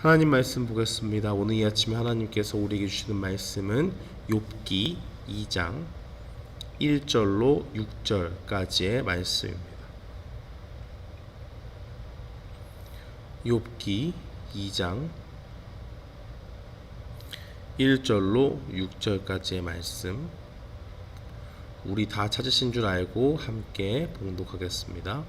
하나님 말씀 보겠습니다. 오늘 이 아침에 하나님께서 우리에게 주시는 말씀은 욥기 2장 1절로 6절까지의 말씀입니다. 욥기 2장 1절로 6절까지의 말씀 우리 다 찾으신 줄 알고 함께 봉독하겠습니다.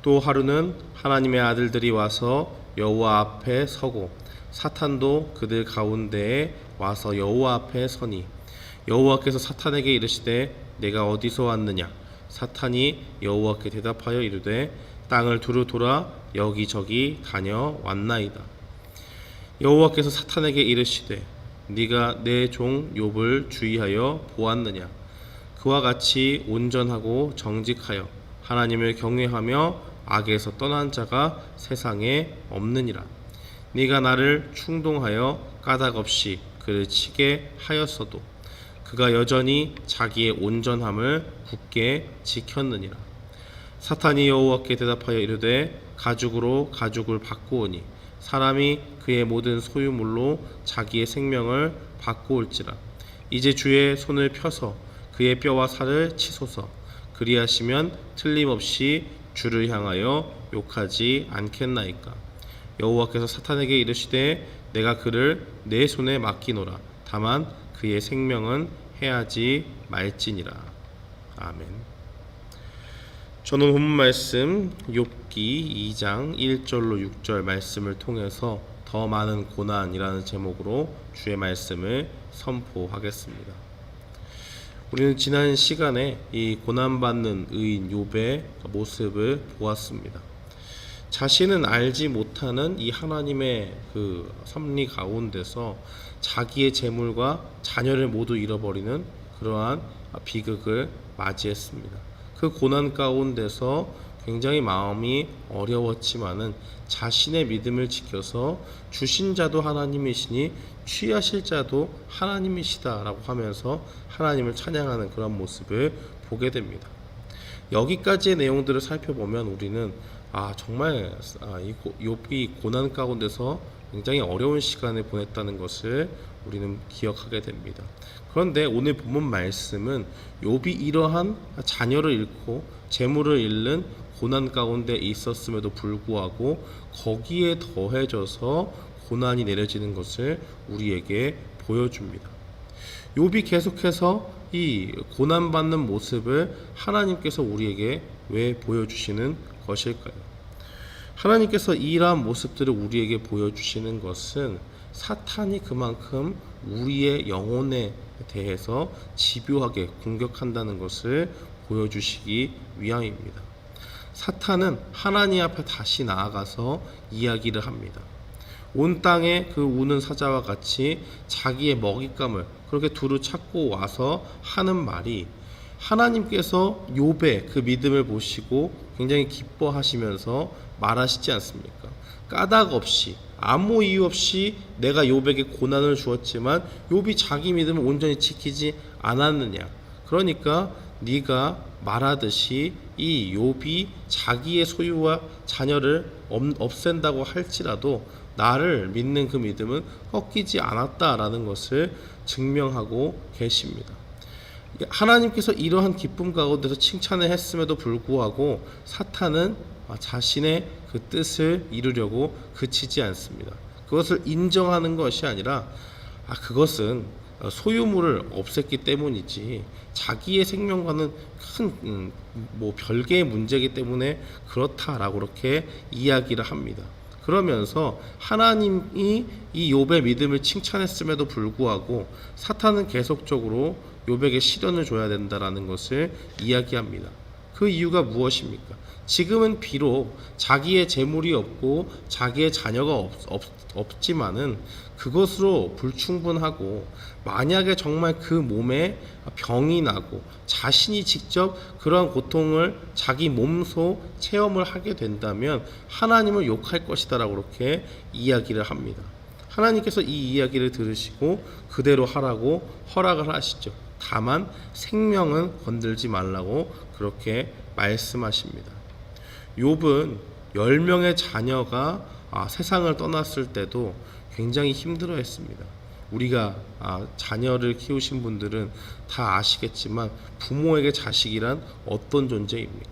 또 하루는 하나님의 아들들이 와서 여호와 앞에 서고 사탄도 그들 가운데에 와서 여호와 앞에 서니 여호와께서 사탄에게 이르시되 내가 어디서 왔느냐? 사탄이 여호와께 대답하여 이르되 땅을 두루 돌아 여기저기 다녀왔나이다. 여호와께서 사탄에게 이르시되 네가 내 종 욥을 주의하여 보았느냐? 그와 같이 온전하고 정직하여 하나님을 경외하며 악에서 떠난 자가 세상에 없느니라. 네가 나를 충동하여 까닭 없이 그를 치게 하였어도 그가 여전히 자기의 온전함을 굳게 지켰느니라. 사탄이 여호와께 대답하여 이르되 가죽으로 가죽을 바꾸오니 사람이 그의 모든 소유물로 자기의 생명을 바꾸올지라. 이제 주의 손을 펴서 그의 뼈와 살을 치소서. 그리하시면 틀림없이 주를 향하여 욕하지 않겠나이까. 여호와께서 사탄에게 이르시되 내가 그를 내 손에 맡기노라. 다만 그의 생명은 해하지 말지니라. 아멘. 저는 본문 말씀 욥기 2장 1절로 6절 말씀을 통해서 더 많은 고난이라는 제목으로 주의 말씀을 선포하겠습니다. 우리는 지난 시간에 이 고난받는 의인 욥의 모습을 보았습니다. 자신은 알지 못하는 이 하나님의 그 섭리 가운데서 자기의 재물과 자녀를 모두 잃어버리는 그러한 비극을 맞이했습니다. 그 고난 가운데서 굉장히 마음이 어려웠지만은 자신의 믿음을 지켜서 주신 자도 하나님이시니 취하실 자도 하나님이시다라고 하면서 하나님을 찬양하는 그런 모습을 보게 됩니다. 여기까지의 내용들을 살펴보면 우리는 아 정말 아, 이 고- 욥이 고난 가운데서 굉장히 어려운 시간을 보냈다는 것을 우리는 기억하게 됩니다. 그런데 오늘 본문 말씀은 욥이 이러한 자녀를 잃고 재물을 잃는 고난 가운데 있었음에도 불구하고 거기에 더해져서 고난이 내려지는 것을 우리에게 보여줍니다. 욥이 계속해서 이 고난 받는 모습을 하나님께서 우리에게 왜 보여주시는 것일까요? 하나님께서 이러한 모습들을 우리에게 보여주시는 것은 사탄이 그만큼 우리의 영혼에 대해서 집요하게 공격한다는 것을 보여주시기 위함입니다. 사탄은 하나님 앞에 다시 나아가서 이야기를 합니다. 온 땅에 그 우는 사자와 같이 자기의 먹잇감을 그렇게 두루 찾고 와서 하는 말이 하나님께서 욥의 그 믿음을 보시고 굉장히 기뻐하시면서 말하시지 않습니까? 까닭 없이 아무 이유 없이 내가 욥에게 고난을 주었지만 욥이 자기 믿음을 온전히 지키지 않았느냐? 그러니까 네가 말하듯이 이 욥이 자기의 소유와 자녀를 없- 없앤다고 할지라도 나를 믿는 그 믿음은 꺾이지 않았다라는 것을 증명하고 계십니다. 하나님께서 이러한 기쁨 가운데서 칭찬을 했음에도 불구하고 사탄은 자신의 그 뜻을 이루려고 그치지 않습니다. 그것을 인정하는 것이 아니라 아 그것은 소유물을 없앴기 때문이지 자기의 생명과는 큰 뭐 별개의 문제이기 때문에 그렇다라고 그렇게 이야기를 합니다. 그러면서 하나님이 이 욥의 믿음을 칭찬했음에도 불구하고 사탄은 계속적으로 욥에게 시련을 줘야 된다라는 것을 이야기합니다. 그 이유가 무엇입니까? 지금은 비록 자기의 재물이 없고 자기의 자녀가 없, 없, 없지만은 그것으로 불충분하고 만약에 정말 그 몸에 병이 나고 자신이 직접 그러한 고통을 자기 몸소 체험을 하게 된다면 하나님을 욕할 것이다라고 그렇게 이야기를 합니다. 하나님께서 이 이야기를 들으시고 그대로 하라고 허락을 하시죠. 다만 생명은 건들지 말라고 그렇게 말씀하십니다. 욥은 열 명의 자녀가 아, 세상을 떠났을 때도 굉장히 힘들어 했습니다. 우리가 아, 자녀를 키우신 분들은 다 아시겠지만 부모에게 자식이란 어떤 존재입니까?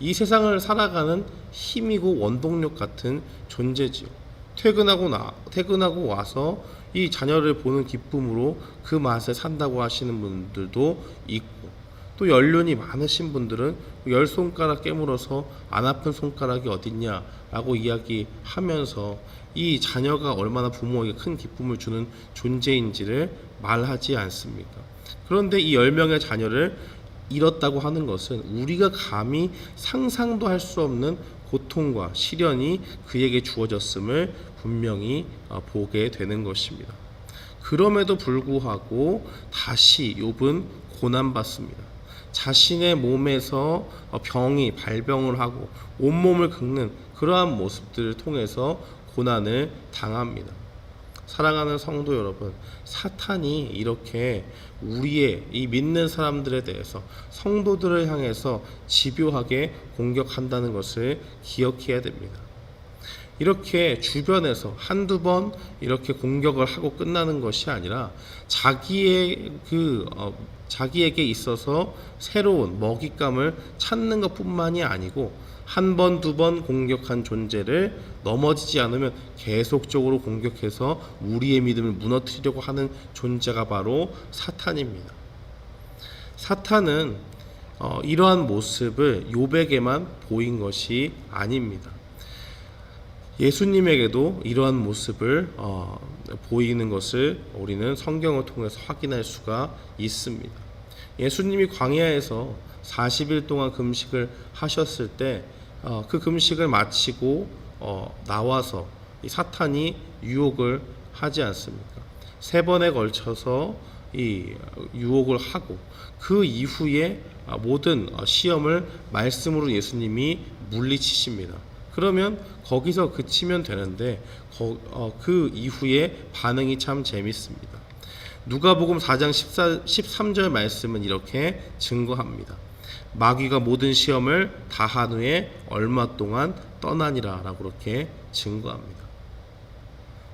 이 세상을 살아가는 힘이고 원동력 같은 존재지요. 퇴근하고 나 퇴근하고 와서 이 자녀를 보는 기쁨으로 그 맛에 산다고 하시는 분들도 있고 또 연륜이 많으신 분들은 열 손가락 깨물어서 안 아픈 손가락이 어딨냐라고 이야기하면서 이 자녀가 얼마나 부모에게 큰 기쁨을 주는 존재인지를 말하지 않습니까? 그런데 이 열 명의 자녀를 잃었다고 하는 것은 우리가 감히 상상도 할 수 없는 고통과 시련이 그에게 주어졌음을 분명히 어, 보게 되는 것입니다. 그럼에도 불구하고 다시 욥은 고난받습니다. 자신의 몸에서 어, 병이 발병을 하고 온몸을 긁는 그러한 모습들을 통해서 고난을 당합니다. 사랑하는 성도 여러분, 사탄이 이렇게 우리의 이 믿는 사람들에 대해서 성도들을 향해서 집요하게 공격한다는 것을 기억해야 됩니다. 이렇게 주변에서 한두 번 이렇게 공격을 하고 끝나는 것이 아니라 자기의 그 어, 자기에게 있어서 새로운 먹잇감을 찾는 것뿐만이 아니고 한 번, 두 번 공격한 존재를 넘어지지 않으면 계속적으로 공격해서 우리의 믿음을 무너뜨리려고 하는 존재가 바로 사탄입니다. 사탄은 어, 이러한 모습을 요백에만 보인 것이 아닙니다. 예수님에게도 이러한 모습을 어, 보이는 것을 우리는 성경을 통해서 확인할 수가 있습니다. 예수님이 광야에서 40일 동안 금식을 하셨을 때 그 금식을 마치고 어, 나와서 이 사탄이 유혹을 하지 않습니까? 세 번에 걸쳐서 이 유혹을 하고 그 이후에 아, 모든 어, 시험을 말씀으로 예수님이 물리치십니다. 그러면 거기서 그치면 되는데 거- 어, 그 이후에 반응이 참 재밌습니다. 누가복음 4장 14, 13절 말씀은 이렇게 증거합니다. 마귀가 모든 시험을 다 한 후에 얼마 동안 떠나니라라고 그렇게 증거합니다.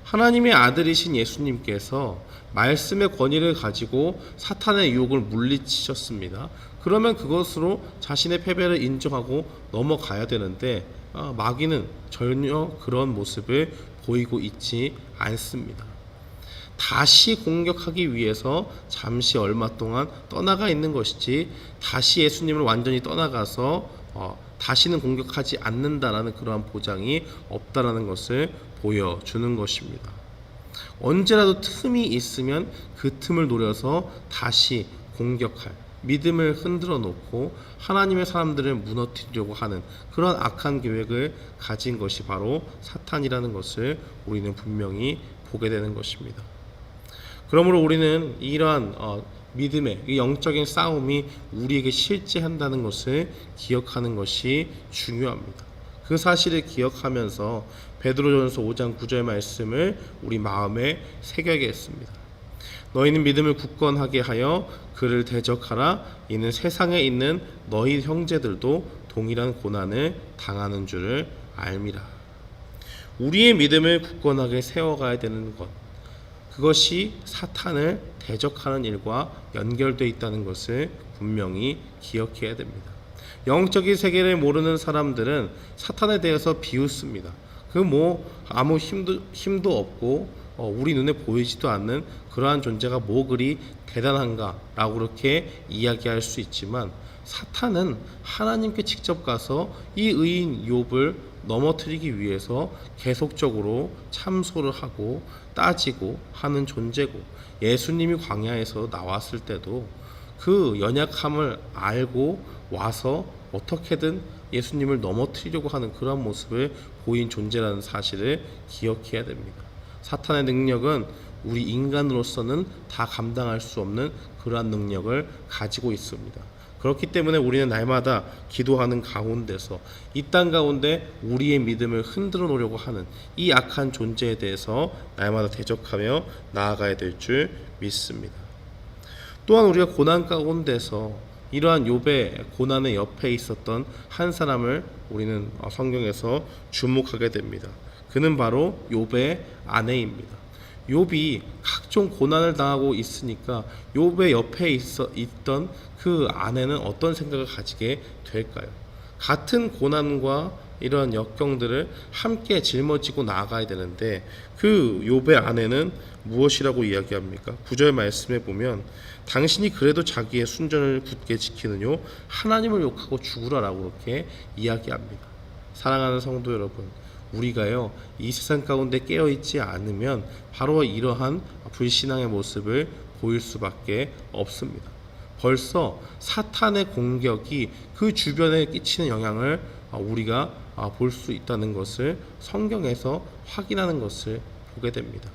하나님의 아들이신 예수님께서 말씀의 권위를 가지고 사탄의 유혹을 물리치셨습니다. 그러면 그것으로 자신의 패배를 인정하고 넘어가야 되는데 아, 마귀는 전혀 그런 모습을 보이고 있지 않습니다. 다시 공격하기 위해서 잠시 얼마 동안 떠나가 있는 것이지 다시 예수님을 완전히 떠나가서 어, 다시는 공격하지 않는다라는 그러한 보장이 없다라는 것을 보여주는 것입니다. 언제라도 틈이 있으면 그 틈을 노려서 다시 공격할 믿음을 흔들어 놓고 하나님의 사람들을 무너뜨리려고 하는 그런 악한 계획을 가진 것이 바로 사탄이라는 것을 우리는 분명히 보게 되는 것입니다. 그러므로 우리는 이러한 어, 믿음의 이 영적인 싸움이 우리에게 실제한다는 것을 기억하는 것이 중요합니다. 그 사실을 기억하면서 베드로전서 5장 9절 말씀을 우리 마음에 새겨야겠습니다. 너희는 믿음을 굳건하게 하여 그를 대적하라 이는 세상에 있는 너희 형제들도 동일한 고난을 당하는 줄을 알미라. 우리의 믿음을 굳건하게 세워가야 되는 것 그것이 사탄을 대적하는 일과 연결되어 있다는 것을 분명히 기억해야 됩니다. 영적인 세계를 모르는 사람들은 사탄에 대해서 비웃습니다. 그 뭐 아무 힘도 힘도 없고 어, 우리 눈에 보이지도 않는 그러한 존재가 뭐 그리 대단한가라고 그렇게 이야기할 수 있지만 사탄은 하나님께 직접 가서 이 의인 욥을 넘어뜨리기 위해서 계속적으로 참소를 하고 따지고 하는 존재고 예수님이 광야에서 나왔을 때도 그 연약함을 알고 와서 어떻게든 예수님을 넘어뜨리려고 하는 그런 모습을 보인 존재라는 사실을 기억해야 됩니다. 사탄의 능력은 우리 인간으로서는 다 감당할 수 없는 그러한 능력을 가지고 있습니다. 그렇기 때문에 우리는 날마다 기도하는 가운데서 이 땅 가운데 우리의 믿음을 흔들어 놓으려고 하는 이 악한 존재에 대해서 날마다 대적하며 나아가야 될 줄 믿습니다. 또한 우리가 고난 가운데서 이러한 욥의 고난의 옆에 있었던 한 사람을 우리는 성경에서 주목하게 됩니다. 그는 바로 욥의 아내입니다. 욥이 각종 고난을 당하고 있으니까 욥의 옆에 있어 있던 그 아내는 어떤 생각을 가지게 될까요? 같은 고난과 이런 역경들을 함께 짊어지고 나아가야 되는데 그 욥의 아내는 무엇이라고 이야기합니까? 구절 말씀에 보면 당신이 그래도 자기의 순전을 굳게 지키느뇨 하나님을 욕하고 죽으라라고 그렇게 이야기합니다. 사랑하는 성도 여러분, 우리가요 이 세상 가운데 깨어 있지 않으면 바로 이러한 불신앙의 모습을 보일 수밖에 없습니다. 벌써 사탄의 공격이 그 주변에 끼치는 영향을 아, 우리가 볼 수 있다는 것을 성경에서 확인하는 것을 보게 됩니다.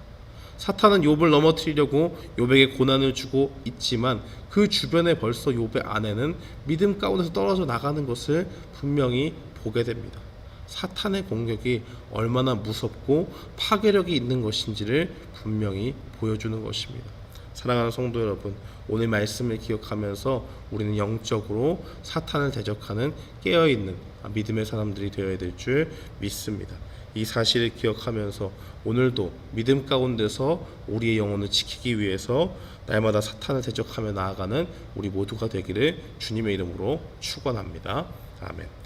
사탄은 욥을 넘어뜨리려고 욥에게 고난을 주고 있지만 그 주변에 벌써 욥의 아내는 믿음 가운데서 떨어져 나가는 것을 분명히 보게 됩니다. 사탄의 공격이 얼마나 무섭고 파괴력이 있는 것인지를 분명히 보여주는 것입니다. 사랑하는 성도 여러분, 오늘 말씀을 기억하면서 우리는 영적으로 사탄을 대적하는 깨어 있는 믿음의 사람들이 되어야 될 줄 믿습니다. 이 사실을 기억하면서 오늘도 믿음 가운데서 우리의 영혼을 지키기 위해서 날마다 사탄을 대적하며 나아가는 우리 모두가 되기를 주님의 이름으로 축원합니다. 아멘.